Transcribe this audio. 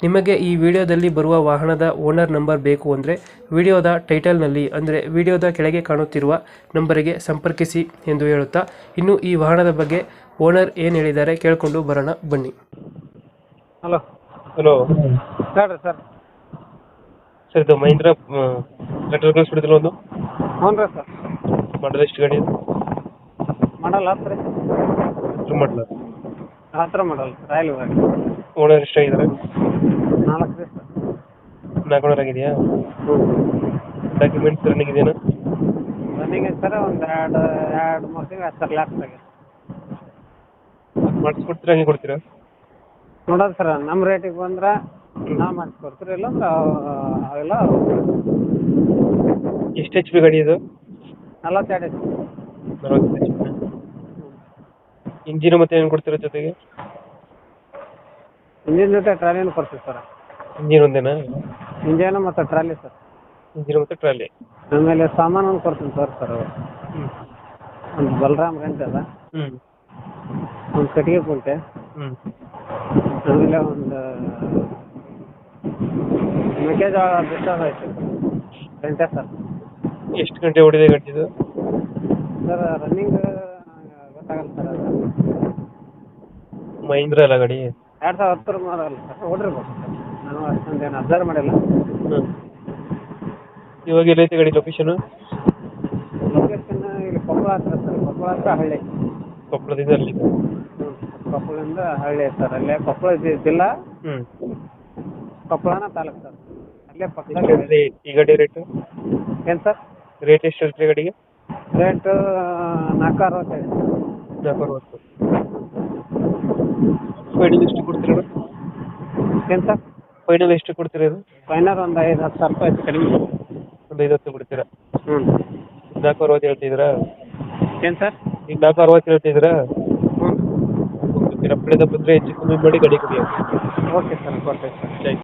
ನಿಮಗೆ ಈ ವಿಡಿಯೋದಲ್ಲಿ ಬರುವ ವಾಹನದ ಓನರ್ ನಂಬರ್ ಬೇಕು ಅಂದರೆ ವಿಡಿಯೋದ ಟೈಟಲ್ನಲ್ಲಿ ಅಂದರೆ ವಿಡಿಯೋದ ಕೆಳಗೆ ಕಾಣುತ್ತಿರುವ ನಂಬರಿಗೆ ಸಂಪರ್ಕಿಸಿ ಎಂದು ಹೇಳುತ್ತಾ ಇನ್ನು ಈ ವಾಹನದ ಬಗ್ಗೆ ಓನರ್ ಏನು ಹೇಳಿದ್ದಾರೆ ಕೇಳಿಕೊಂಡು ಬರೋಣ ಬನ್ನಿ. ಹಲೋ. ಹಲೋ. ಹೇಳ್ರಿ ಸರ್. ಸರ್ ಇದು ಮಹೀಂದ್ರ ಲೆಟರ್ ಕಳಿಸ್ಬಿಡಿದ್ರು ಒಂದು? ಹ್ಞೂ ರೀ ಸರ್. ಮಾಡಲ್ ಎಷ್ಟು ಗಾಡಿ ಮಾಡಲ್ಲ ಹತ್ತು ರೀ. ಮಾಡಲ್ ಮಾಡಲ. ಹತ್ರ ಮಾಡಲ್ಲ ರಾಯಲ್ ಓನರ್ ಎಷ್ಟಾಗಿದ್ದಾರೆ? ನಾಲ್ಕು ಸರ್ ನಾಲ್ಕು ಆಗಿದೆಯಾ ಹ್ಞೂ ಡಾಕ್ಯುಮೆಂಟ್ಸ್ ರನ್ನಿಂಗ್ ಇದೆಯಾ ರನ್ನಿಂಗ್ ಸರ್ ಒಂದು ಎರಡು ಎರಡು ಮೂರು ತಿಂಗಳು ಸರ್ ಲ್ಯಾಕ್ಸ್ ಆಗಿದೆ ಮಾಡಿಸ್ಕೊಡ್ತೀರಾ ಹಂಗೆ ಕೊಡ್ತೀರಾ? ನೋಡೋದು ಸರ್ ನಮ್ಮ ರೇಟಿಗೆ ಬಂದ್ರೆ ನಾ ಮಾಡಿಸ್ಕೊಡ್ತೀರಿ ಇಲ್ಲಾಂದ್ರೆ ಅವ್- ಅವೆಲ್ಲ ಎಷ್ಟು ಎಚ್ ಪಿ ಗಾಡಿ ಇದು? ನಲವತ್ತೆರಡು ನಲವತ್ತು ಇಂಜಿನ್ ಮತ್ತೆ ಏನು ಕೊಡ್ತೀರಾ ಜೊತೆಗೆ? ಇಂಜಿನ್ ಜೊತೆ ಟ್ರಾಲಿನೂ ಕೊಡ್ತೀವಿ ಸರ್? ಇಂಜಿನ್ ಒಂದೇನಾ? ಇಂಜಿನ್ ಮತ್ತು ಟ್ರಾಲಿ ಸರ್. ಇಂಜಿನ್ ಮತ್ತೆ ಟ್ರಾಲಿ. ಆಮೇಲೆ ಸಾಮಾನು ಕೊಡ್ತೀನಿ ಸರ್ ಸರ್ ಹ್ಞೂ ಒಂದು ಬಲರಾಮ್ ರೆಂಟ್ ಅದ. ಹ್ಞೂ ಒಂದು ಕಟ್ಟಿಗೆ ಕುಂಟೆ ಹ್ಞೂ ಆಮೇಲೆ ಒಂದು ಮೆಕ್ಕೆಜೋಳ ಬಿಟ್ಟು ಐತೆ ಗಂಟೆ ಸರ್. ಎಷ್ಟು ಗಂಟೆ ಓಡಿದೆ ಗಂಟಿದು? ಸರ್ ರನ್ನಿಂಗ್ ಗೊತ್ತಾಗಲ್ಲ ಸರ್ ಅದು. ಮಹೀಂದ್ರ ಅಲ್ಲ ಗಾಡಿ? ಎರಡು ಸಾವಿರ ಹತ್ತರ ಮಾಡಲ್ಲ. ಸರ್ ಓಡಿರ್ಬೋದು ಸರ್ ನಾನು ಅಷ್ಟೊಂದೇನು ಅಬ್ಸರ್ವ್ ಮಾಡಿಲ್ಲ. ಇವಾಗ ಎಲ್ಲೈತೆ ಗಾಡಿ ಲೊಕೇಶನ್ ಲೊಕೇಶನ್ ಇಲ್ಲಿ ಕೊಪ್ಪಳ ಹತ್ರ ಸರ್. ಕೊಪ್ಪಳ ಹತ್ರ ಹಳ್ಳಿ. ಕೊಪ್ಪಳದಿಂದ ಅಲ್ಲಿ ಕೊಪ್ಪಳದಿಂದ ಹಳ್ಳಿ ಸರ್. ಅಲ್ಲೇ ಕೊಪ್ಪಳ ಜಿ- ಜಿಲ್ಲಾ. ಹ್ಞೂ ಕೊಪ್ಪಳನ ತಾಲೂಕು ಸರ್. ಅಲ್ಲೇ ಪಕ್ಕದಲ್ಲಿ ಈ ಗಾಡಿ ರೇಟು ಏನು ಸರ್? ರೇಟ್ ಎಷ್ಟು ಇರುತ್ತೆ ಗಾಡಿಗೆ? ರೇಟ್ ನಾಲ್ಕು ಅರವತ್ತೈದು. ನಾಲ್ಕು ಅರವತ್ತು. ಫೈನಲ್ ಎಷ್ಟು ಕೊಡ್ತೀರಾ ಏನು ಸರ್? ಫೈನಲ್ ಎಷ್ಟು ಕೊಡ್ತೀರಾ ಇದು ಫೈನಲ್ ಒಂದು ಐದು ಹತ್ತು ಸಾವಿರ ರೂಪಾಯಿ ಹೆಚ್ಚು ಕಡಿಮೆ. ಒಂದು ಐದು ಹತ್ತು ಕೊಡ್ತೀರಾ? ಹ್ಞೂ ನಾಲ್ಕು ಅರವತ್ತು ಹೇಳ್ತಿದ್ದೀರಾ? ಏನು ಸರ್? ಈಗ ನಾಲ್ಕು ಅರವತ್ತು ಹೇಳ್ತಿದ್ದೀರಾ? ಹ್ಞೂ ನಮ್ಮ ಕಡೆಯಿಂದ ಬಂದರೆ ಹೆಚ್ಚು ಕಮ್ಮಿ ಮಾಡಿ ಗಾಡಿ ಕೊಡಿ ಓಕೆ ಸರ್ ಕೊಡ್ತೇವೆ ಸರ್. Thank you